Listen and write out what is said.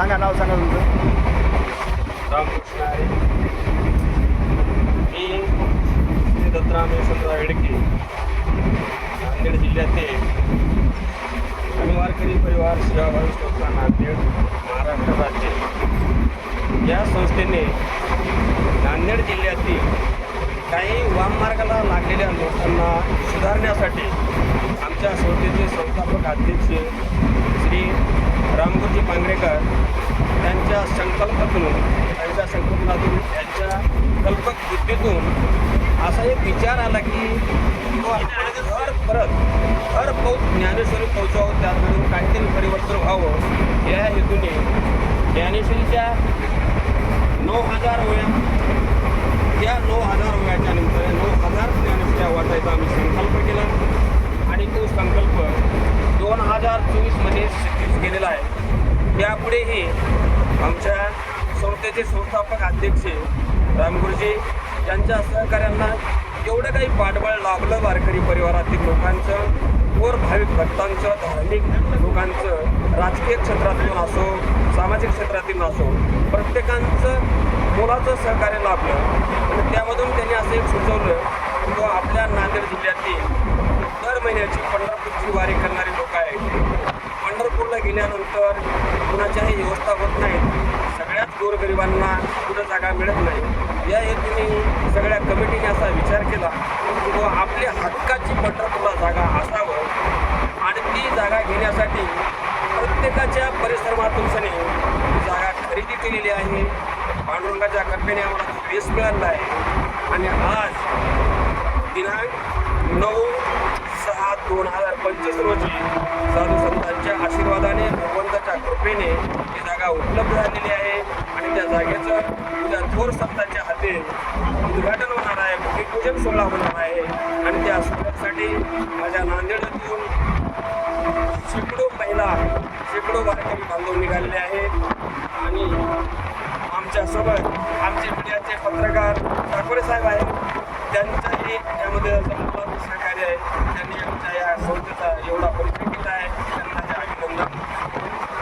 सांगा नाव सांगा तुमचं. रामकृष्ण आहे मी श्री दत्तराम यशवंतराव हेडके नांदेड जिल्ह्यातील शनिवारकरी परिवार सेवाभावी संस्था नांदेड महाराष्ट्र राज्य. या संस्थेने नांदेड जिल्ह्यातील काही वाममार्गाला लागलेल्या लोकांना सुधारण्यासाठी आमच्या संस्थेचे संस्थापक अध्यक्ष श्री रामगुरुजी पांगरेकर त्यांच्या संकल्पातून त्यांच्या संकल्पनातून त्यांच्या कल्पक बुद्धीतून असा एक विचार आला की तो परत हर पौत ज्ञानेश्वरी पोहोचावं त्यातून काहीतरी परिवर्तन व्हावं या हेतूने ज्ञानेश्वरीच्या नऊ हजार वया या नऊ हजार वयाच्या नंतर नऊ हजार ज्ञानेश्वऱ्या वाटायचा आम्ही संकल्प केला आणि तो संकल्प दोन हजार चोवीसमध्ये सिद्धीस आहे. यापुढेही आमच्या संस्थेचे संस्थापक अध्यक्ष रामगुरुजी यांच्या सहकार्यांना एवढं काही पाठबळ लाभलं वारकरी परिवारातील लोकांचं वर भाविक भक्तांचं धार्मिक लोकांचं राजकीय क्षेत्रातून असो सामाजिक क्षेत्रातून असो प्रत्येकांचं मोलाचं सहकार्य लाभलं. आणि त्यामधून त्यांनी असं एक सुचवलं की आपल्या नांदेड जिल्ह्यातील दर महिन्याची पंढरपूरची वारी करणारी पंढरपूरला कुणाच्याही व्यवस्था होत नाहीत सगळ्याच गोरगरिबांना कुठं जागा मिळत नाही. या हेतूने सगळ्या कमिटीने असा विचार केला की बुवा आपल्या हक्काची पंढरपूरला जागा असावं आणि ती जागा घेण्यासाठी प्रत्येकाच्या परिश्रमातून सने जागा खरेदी केलेली आहे. पांडुरंगाच्या कंपनीने आम्हाला तो बेस मिळाला आहे. आणि आज दिनांक नऊ सहा दोन हजार पंचवीस रोजी साधू भगवंताच्या ही जागा उपलब्ध झालेली आहे. आणि त्या जागेचं उद्या थोर संतांच्या हाती उद्घाटन होणार आहे. भूमिपूजन सोहळा होणार आहे. आणि त्या सोहळ्यासाठी माझ्या नांदेडातून शेकडो महिला शेकडो वारकरी बांधव निघालेले आहेत. आणि आमच्यासोबत आमचे मीडियाचे पत्रकार ठाकरे साहेब आहेत. त्यांचाही यामध्ये सहकार्य आहे. त्यांनी